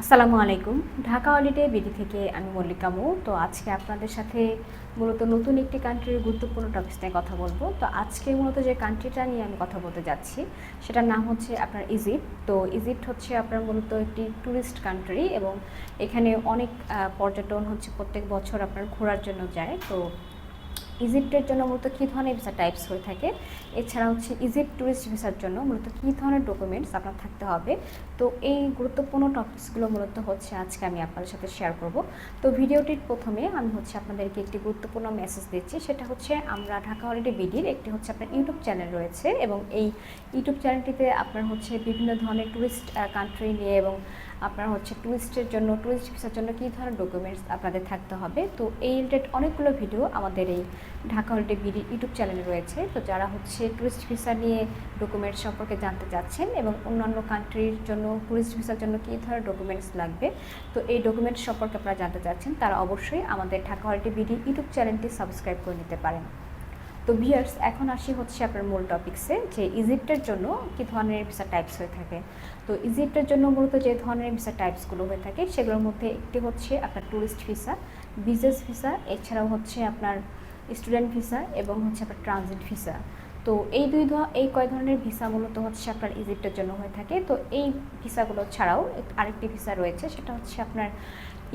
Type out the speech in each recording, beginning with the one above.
আসসালামু আলাইকুম। Dhaka holiday BD থেকে আমি মল্লিকা মৌ। তো আজকে আপনাদের সাথে মূলত নতুন একটি কান্ট্রির গুরুত্বপূর্ণ টপিকস নিয়ে কথা বলব। তো আজকে মূলত যে কান্ট্রিটা নিয়ে আমি কথা বলতে যাচ্ছি, সেটার নাম হচ্ছে আপনার ইজিপ্ট তো ইজিপ্ট হচ্ছে আপনার মূলত একটি ট্যুরিস্ট কান্ট্রি এবং এখানে অনেক পর্যটন হচ্ছে প্রত্যেক বছর আপনার ঘোরার জন্য যায়। তো ইজিপ্টের জন্য মূলত কী ধরনের ভিসা টাইপস হয়ে থাকে? এছাড়া হচ্ছে ইজিপ্ট ট্যুরিস্ট ভিসার জন্য মূলত কী ধরনের ডকুমেন্টস আপনার থাকতে হবে? তো এই গুরুত্বপূর্ণ টপিকসগুলো মূলত হচ্ছে আজকে আমি আপনাদের সাথে শেয়ার করব। তো ভিডিওটির প্রথমে আমি হচ্ছে আপনাদেরকে একটি গুরুত্বপূর্ণ মেসেজ দিচ্ছি, সেটা হচ্ছে আমরা ঢাকা হলিডে বিডির একটি হচ্ছে আপনার ইউটিউব চ্যানেল রয়েছে এবং এই ইউটিউব চ্যানেলটিতে আপনার হচ্ছে বিভিন্ন ধরনের ট্যুরিস্ট কান্ট্রি নিয়ে এবং আপনার হচ্ছে ট্যুরিস্টের জন্য ট্যুরিস্ট ভিসার জন্য কী ধরনের ডকুমেন্টস আপনাদের থাকতে হবে? তো এই রিলেটেড অনেকগুলো ভিডিও আমাদের এই ঢাকা হলিডে বিডি ইউটিউব চ্যানেলে রয়েছে। তো যারা হচ্ছে ট্যুরিস্ট ভিসা নিয়ে ডকুমেন্টস সম্পর্কে জানতে চাচ্ছেন এবং অন্যান্য কান্ট্রির জন্য টুরিস্ট ভিসার জন্য কী ধরনের ডকুমেন্টস লাগবে, তো এই ডকুমেন্টস সম্পর্কে আপনারা জানতে চাচ্ছেন, তারা অবশ্যই আমাদের ঢাকা হলিডে বিডি ইউটিউব চ্যানেলটি সাবস্ক্রাইব করে নিতে পারেন। তো ভিয়ার্স এখন আসি হচ্ছে আপনার মূল টপিক্সে যে ইজিপ্টের জন্য কী ধরনের ভিসা টাইপস হয়ে থাকে। তো ইজিপ্টের জন্য মূলত যে ধরনের ভিসা টাইপসগুলো হয়ে থাকে, সেগুলোর মধ্যে একটি হচ্ছে আপনার ট্যুরিস্ট ভিসা বিজনেস ভিসা এছাড়াও হচ্ছে আপনার স্টুডেন্ট ভিসা এবং হচ্ছে আপনার ট্রানজিট ভিসা তো এই দুই এই কয় ধরনের ভিসা মূলত হচ্ছে আপনার ইজিপ্টের জন্য হয়ে থাকে। তো এই ভিসাগুলো ছাড়াও আরেকটি ভিসা রয়েছে, সেটা হচ্ছে আপনার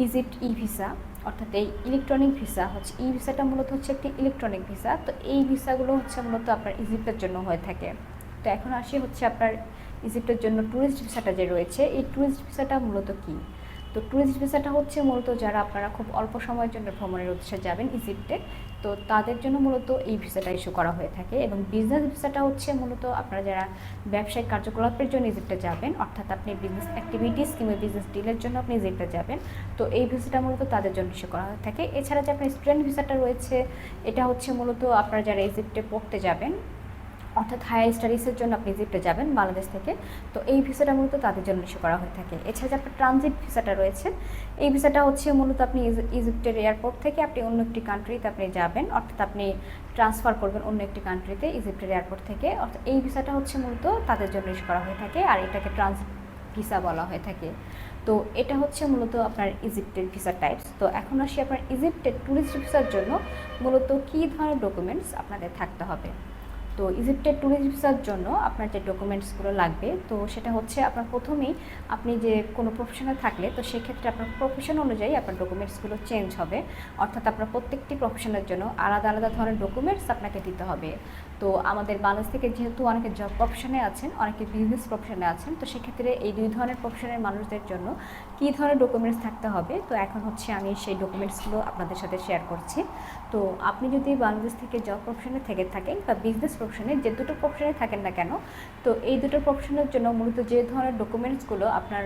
ইজিপ্ট ই ভিসা অর্থাৎ এই ইলেকট্রনিক ভিসা হচ্ছে ই ভিসাটা মূলত হচ্ছে একটি ইলেকট্রনিক ভিসা তো এই ভিসাগুলো হচ্ছে মূলত আপনার ইজিপ্টের জন্য হয়ে থাকে। তো এখন আসি হচ্ছে আপনার ইজিপ্টের জন্য ট্যুরিস্ট ভিসাটা যে রয়েছে, এই ট্যুরিস্ট ভিসাটা মূলত কি? তো ট্যুরিস্ট ভিসাটা হচ্ছে মূলত যারা আপনারা খুব অল্প সময়ের জন্য ভ্রমণের উদ্দেশ্যে যাবেন ইজিপ্টে তো তাদের জন্য মূলত এই ভিসাটা ইস্যু করা হয়ে থাকে এবং বিজনেস ভিসাটা হচ্ছে মূলত আপনারা যারা ব্যবসায়িক কার্যকলাপের জন্য ইজিপ্টে যাবেন, অর্থাৎ আপনি বিজনেস অ্যাক্টিভিটিস কিংবা বিজনেস ডিলের জন্য আপনি ইজিপ্টে যাবেন, তো এই ভিসাটা মূলত তাদের জন্য ইস্যু করা হয়ে থাকে। এছাড়া যে আপনার স্টুডেন্ট ভিসাটা রয়েছে, এটা হচ্ছে মূলত আপনারা যারা ইজিপ্টে পড়তে যাবেন অর্থাৎ হায়ার স্টাডিজের জন্য আপনি ইজিপ্টে যাবেন, বাংলাদেশ থেকে। তো এই ভিসাটা মূলত তাদের জন্য ইস্যু করা হয়ে থাকে। এছাড়া আপনার ট্রানজিট ভিসাটা রয়েছে, এই ভিসাটা হচ্ছে মূলত আপনি ইজিপ্টের এয়ারপোর্ট থেকে আপনি অন্য একটি কান্ট্রিতে আপনি যাবেন, অর্থাৎ আপনি ট্রান্সফার করবেন অন্য একটি কান্ট্রিতে ইজিপ্টের এয়ারপোর্ট থেকে। অর্থাৎ এই ভিসাটা হচ্ছে মূলত তাদের জন্য ইস্যু করা হয়ে থাকে, আর এটাকে ট্রানজিট ভিসা বলা হয়ে থাকে। তো এটা হচ্ছে মূলত আপনার ইজিপ্টের ভিসা টাইপস তো এখন আসি আপনার ইজিপ্টের ট্যুরিস্ট ভিসার জন্য মূলত কী ধরনের ডকুমেন্টস আপনাদের থাকতে হবে? তো ইজিপ্টের ট্যুরিস্ট ভিসার জন্য আপনার যে ডকুমেন্টসগুলো লাগবে, তো সেটা হচ্ছে আপনার প্রথমেই আপনি যে কোনো প্রফেশনে থাকলে, তো সেক্ষেত্রে আপনার প্রফেশন অনুযায়ী আপনার ডকুমেন্টসগুলো চেঞ্জ হবে। অর্থাৎ আপনার প্রত্যেকটি প্রফেশনের জন্য আলাদা আলাদা ধরনের ডকুমেন্টস আপনাকে দিতে হবে। তো আমাদের বাংলাদেশ থেকে যেহেতু অনেকে জব প্রফেশনে আছেন, অনেকে বিজনেস প্রফেশনে আছেন, তো সেক্ষেত্রে এই দুই ধরনের প্রফেশনের মানুষদের জন্য কী ধরনের ডকুমেন্টস থাকতে হবে, তো এখন হচ্ছে আমি সেই ডকুমেন্টসগুলো আপনাদের সাথে শেয়ার করছি। তো আপনি যদি বাংলাদেশ থেকে জব প্রফেশনে থেকে থাকেন বা বিজনেস প্রফেশনে যে দুটো প্রফেশনে থাকেন না কেন, তো এই দুটো প্রফেশনের জন্য মূলত যে ধরনের ডকুমেন্টসগুলো আপনার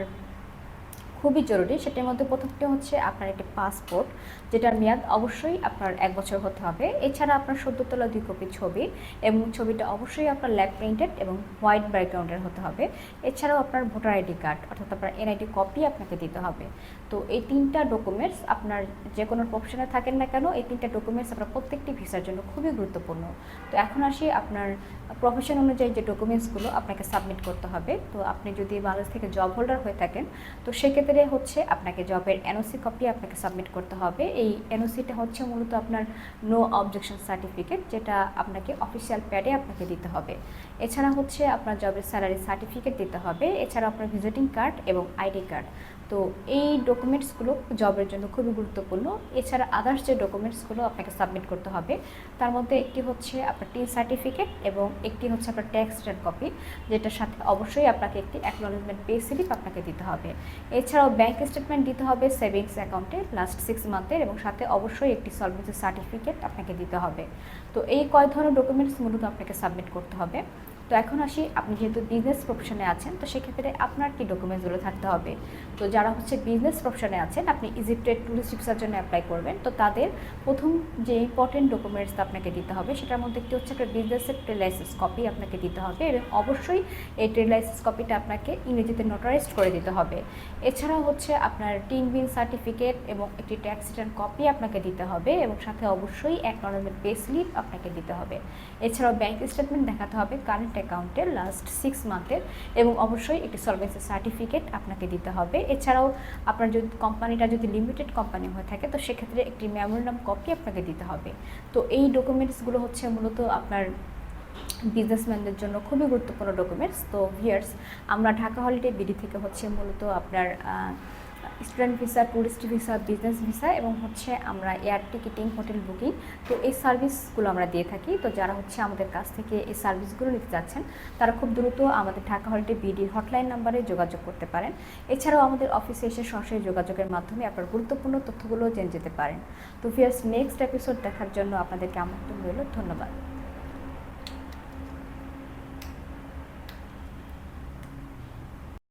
খুবই জরুরি। সেটার মধ্যে প্রথমটি হচ্ছে আপনার একটি পাসপোর্ট, যেটার মেয়াদ অবশ্যই আপনার এক বছর হতে হবে। এছাড়া আপনার সদ্য তোলা দুই কপি ছবি এবং ছবিটা অবশ্যই আপনার ল্যাব প্রিন্টেড এবং হোয়াইট ব্যাকগ্রাউন্ডের হতে হবে। এছাড়াও আপনার ভোটার আইডি কার্ড অর্থাৎ আপনার এনআইডি কপি আপনাকে দিতে হবে। তো এই তিনটা ডকুমেন্টস আপনার যে কোনো প্রফেশনে থাকেন না কেন, এই তিনটা ডকুমেন্টস আপনার প্রত্যেকটি ভিসার জন্য খুবই গুরুত্বপূর্ণ। তো এখন আসি আপনার প্রফেশন অনুযায়ী যে ডকুমেন্টসগুলো আপনাকে সাবমিট করতে হবে। তো আপনি যদি বাংলাদেশ থেকে জব হোল্ডার হয়ে থাকেন, তো সেক্ষেত্রে হচ্ছে আপনাকে জবের এনওসি কপি আপনাকে সাবমিট করতে হবে। এই এনওসিটা হচ্ছে মূলত আপনার নো অবজেকশন সার্টিফিকেট যেটা আপনাকে অফিসিয়াল প্যাডে আপনাকে দিতে হবে। এছাড়া হচ্ছে আপনার জবের স্যালারি সার্টিফিকেট দিতে হবে। এছাড়া আপনার ভিজিটিং কার্ড এবং আইডি কার্ড তো এই ডকুমেন্টসগুলো জবের জন্য খুবই গুরুত্বপূর্ণ। এছাড়া আদার্স যে ডকুমেন্টসগুলো আপনাকে সাবমিট করতে হবে, তার মধ্যে একটি হচ্ছে আপনার টিন সার্টিফিকেট এবং একটি হচ্ছে আপনার ট্যাক্স রিটার্ন কপি যেটার সাথে অবশ্যই আপনাকে একটি অ্যাকনোলেজমেন্ট পে স্লিপ আপনাকে দিতে হবে। এছাড়াও ব্যাংক স্টেটমেন্ট দিতে হবে সেভিংস অ্যাকাউন্টে লাস্ট সিক্স মান্থের এবং সাথে অবশ্যই একটি সলভেন্সি সার্টিফিকেট আপনাকে দিতে হবে। তো এই কয় ধরনের ডকুমেন্টস মূলত আপনাকে সাবমিট করতে হবে। তো এখন আসি, আপনি যেহেতু বিজনেস প্রফেশনে আছেন, তো সেক্ষেত্রে আপনার কি ডকুমেন্টসগুলো থাকতে হবে? তো যারা হচ্ছে বিজনেস প্রফেশনে আছেন, আপনি ইজিপ্টের ট্যুরিস্ট ভিসার জন্য অ্যাপ্লাই করবেন। তো তাদের প্রথম যে ইম্পর্টেন্ট ডকুমেন্টস আপনাকে দিতে হবে, সেটার মধ্যে একটি হচ্ছে একটা বিজনেসের ট্রেড লাইসেন্স কপি আপনাকে দিতে হবে। এবং অবশ্যই এই ট্রেড লাইসেন্স কপিটা আপনাকে ইংরেজিতে নোটারাইজড করে দিতে হবে। এছাড়াও হচ্ছে আপনার টিন বিন সার্টিফিকেট এবং একটি ট্যাক্স রিটার্ন কপি আপনাকে দিতে হবে এবং সাথে অবশ্যই অ্যাকনোলেজমেন্ট পে স্লিপ আপনাকে দিতে হবে। এছাড়াও ব্যাংক স্টেটমেন্ট দেখাতে হবে কারেন্ট অ্যাকাউন্টের লাস্ট সিক্স মান্থের এবং অবশ্যই একটি সলভেন্সি সার্টিফিকেট আপনাকে দিতে হবে। এছাড়াও আপনার যদি কোম্পানিটা যদি লিমিটেড কোম্পানি হয়ে থাকে, তো সেক্ষেত্রে একটি মেমোরেন্ডাম কপি আপনাকে দিতে হবে। তো এই ডকুমেন্টসগুলো হচ্ছে মূলত আপনার বিজনেসম্যানদের জন্য খুবই গুরুত্বপূর্ণ ডকুমেন্টস তো ভিয়ার্স আমরা ঢাকা হলিডে বিডি থেকে হচ্ছে মূলত আপনার student visa tourist visa, business visa এবং হচ্ছে আমরা এয়ার টিকিটিং, হোটেল বুকিং। তো এই সার্ভিসগুলো আমরা দিয়ে থাকি। তো যারা হচ্ছে আমাদের কাছ থেকে এই সার্ভিসগুলো নিতে যাচ্ছেন, তারা খুব দ্রুত আমাদের ঢাকা হলিডে বিডি হটলাইন নাম্বারে যোগাযোগ করতে পারেন। এছাড়াও আমাদের অফিসে এসে সরাসরি যোগাযোগের মাধ্যমে আপনার গুরুত্বপূর্ণ তথ্যগুলো জেনে যেতে পারেন। তো ভিয়ার্স নেক্সট এপিসোড দেখার জন্য আপনাদেরকে আমন্ত্রণ রইল। ধন্যবাদ।